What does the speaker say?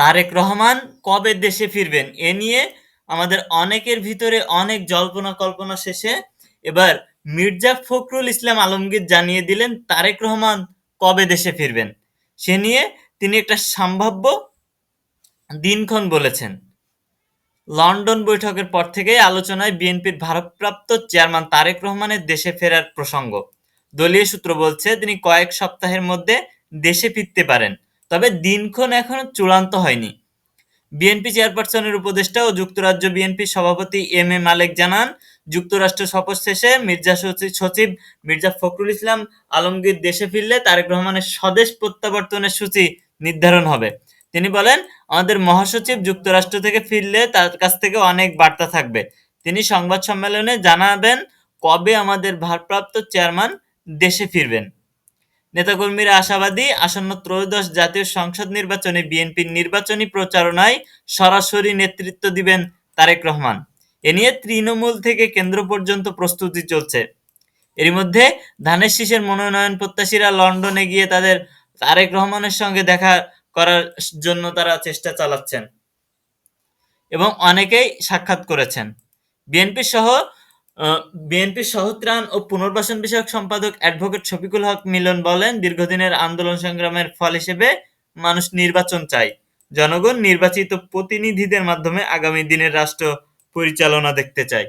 তারেক রহমান কবে দেশে ফিরবেন এ নিয়ে আমাদের অনেকের ভিতরে অনেক জল্পনা কল্পনা শেষে এবার মির্জা ফখরুল ইসলাম আলমগীর জানিয়ে দিলেন, তারেক রহমান কবে দেশে ফিরবেন? সে নিয়ে তিনি একটা সম্ভাব্য দিনক্ষণ বলেছেন। লন্ডন বৈঠকের পর থেকেই আলোচনায় বিএনপির ভারপ্রাপ্ত চেয়ারম্যান তারেক রহমানের দেশে ফেরার প্রসঙ্গ। দলীয় সূত্র বলছে, তিনি কয়েক সপ্তাহের মধ্যে দেশে ফিরতে পারেন। তবে দিনক্ষণ এখনও চূড়ান্ত হয়নি। বিএনপি চেয়ারপারসনের উপদেষ্টা ও যুক্তরাজ্য বিএনপির সভাপতি এম এ মালেক জানান, যুক্তরাষ্ট্র সফর শেষে মির্জা সচিব সচিব মির্জা ফখরুল ইসলাম আলমগীর দেশে ফিরলে তারেক রহমানের স্বদেশ প্রত্যাবর্তনের সূচি নির্ধারণ হবে। তিনি বলেন, আমাদের মহাসচিব যুক্তরাষ্ট্র থেকে ফিরলে তার কাছ থেকে অনেক বার্তা থাকবে। তিনি সংবাদ সম্মেলনে জানাবেন, কবে আমাদের ভারপ্রাপ্ত চেয়ারম্যান দেশে ফিরবেন। নেতাকর্মীরা আশাবাদী, আসন্ন ত্রয়োদশ জাতীয় সংসদ নির্বাচনে বিএনপির নির্বাচনী প্রচারণায় সরাসরি নেতৃত্ব দিবেন তারেক রহমান। এ নিয়ে তৃণমূল থেকে কেন্দ্র পর্যন্ত প্রস্তুতি চলছে। এরই মধ্যে ধানের শীষের মনোনয়ন প্রত্যাশীরা লন্ডনে গিয়ে তাদের তারেক রহমানের সঙ্গে দেখা করার জন্য তারা চেষ্টা চালাচ্ছেন এবং অনেকেই সাক্ষাৎ করেছেন। বিএনপি সহ বিএনপির সহত্রাণ ও পুনর্বাসন বিষয়ক সম্পাদক অ্যাডভোকেট শফিকুল হক মিলন বলেন, দীর্ঘদিনের আন্দোলন সংগ্রামের ফল হিসেবে মানুষ নির্বাচন চায়। জনগণ নির্বাচিত প্রতিনিধিদের মাধ্যমে আগামী দিনের রাষ্ট্র পরিচালনা দেখতে চায়।